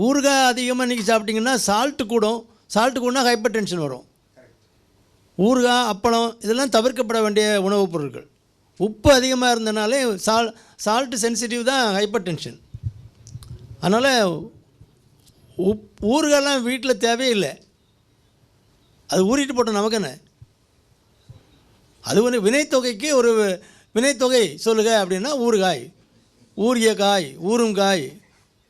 ஊறுகாய் அதிகமாக இன்றைக்கி சாப்பிட்டிங்கன்னா சால்ட்டு கூடும். சால்ட்டு கூடனா ஹைப்பர் டென்ஷன் வரும். ஊறுகாய் அப்பளம் இதெல்லாம் தவிர்க்கப்பட வேண்டிய உணவுப் பொருட்கள். உப்பு அதிகமாக இருந்தனாலே சால் சால்ட்டு சென்சிட்டிவ் தான் ஹைப்பர் டென்ஷன் அதனால் உப் ஊறுகாய்லாம் வீட்டில் தேவையில்லை. அது ஊறிட்டு போட்டோம் நமக்கு என்ன? அது ஒரு வினைத்தொகைக்கு ஒரு வினைத்தொகை சொல்லுங்கள் அப்படின்னா ஊறுகாய். ஊறிய காய் ஊறும் காய்.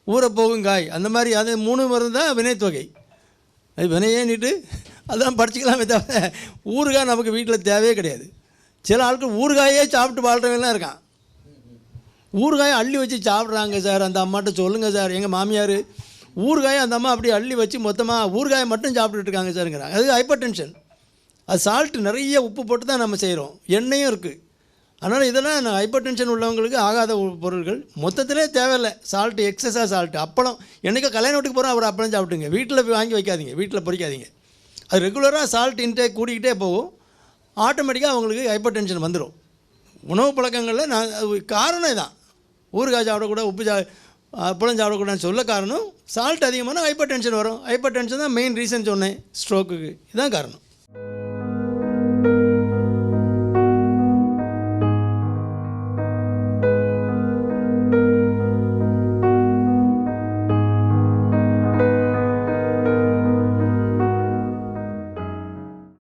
ஊறப்போகும் காய் அந்த மாதிரி அது மூணு மருந்து தான் வினைத்தொகை அது வினையேன்னுட்டு அதெல்லாம் படிச்சுக்கலாமே தவிர ஊறுகாய் நமக்கு வீட்டில் தேவையே கிடையாது. சில ஆட்கள் ஊறுகாயே சாப்பிட்டு வாழ்கிறவங்கலாம் இருக்கான். ஊறுகாயை அள்ளி வச்சு சாப்பிட்றாங்க சார். அந்த அம்மாட்ட சொல்லுங்கள் சார். எங்கள் மாமியார் ஊறுகாயை அந்த அம்மா அப்படியே அள்ளி வச்சு மொத்தமாக ஊறுகாயை மட்டும் சாப்பிட்டுட்டு இருக்காங்க சாருங்கிறாங்க. அது ஹைப்பர் டென்ஷன் அது சால்ட்டு நிறைய உப்பு போட்டு தான் நம்ம செய்கிறோம் எண்ணெயும் இருக்குது அதனால் இதெல்லாம் ஹைப்பர் டென்ஷன் உள்ளவங்களுக்கு ஆகாத பொருட்கள் மொத்தத்திலே தேவையில்லை. சால்ட்டு எக்ஸஸாக சால்ட்டு அப்பளம். என்றைக்கோ கல்யாண வீட்டுக்கு போகிறோம் அவர் அப்பளம் சாப்பிட்டுங்க. வீட்டில் போய் வாங்கி வைக்காதீங்க. வீட்டில் பொறிக்காதீங்க. அது ரெகுலராக சால்ட் இன்டேக் கூடிக்கிட்டே போகும். ஆட்டோமேட்டிக்காக அவங்களுக்கு ஹைப்பர் டென்ஷன் வந்துடும் உணவு பழக்கங்களில் நான் அது காரணம் இதான். ஊறுகாய் சாப்பிடக்கூடாது உப்பு சா அப்பளம் சாப்பிடக்கூடாதுன்னு சொல்ல காரணம் சால்ட் அதிகமான ஹைப்பர் டென்ஷன் வரும். ஹைப்பர் டென்ஷன் தான் மெயின் ரீசன் சொன்னேன் ஸ்ட்ரோக்குக்கு இதுதான் காரணம்.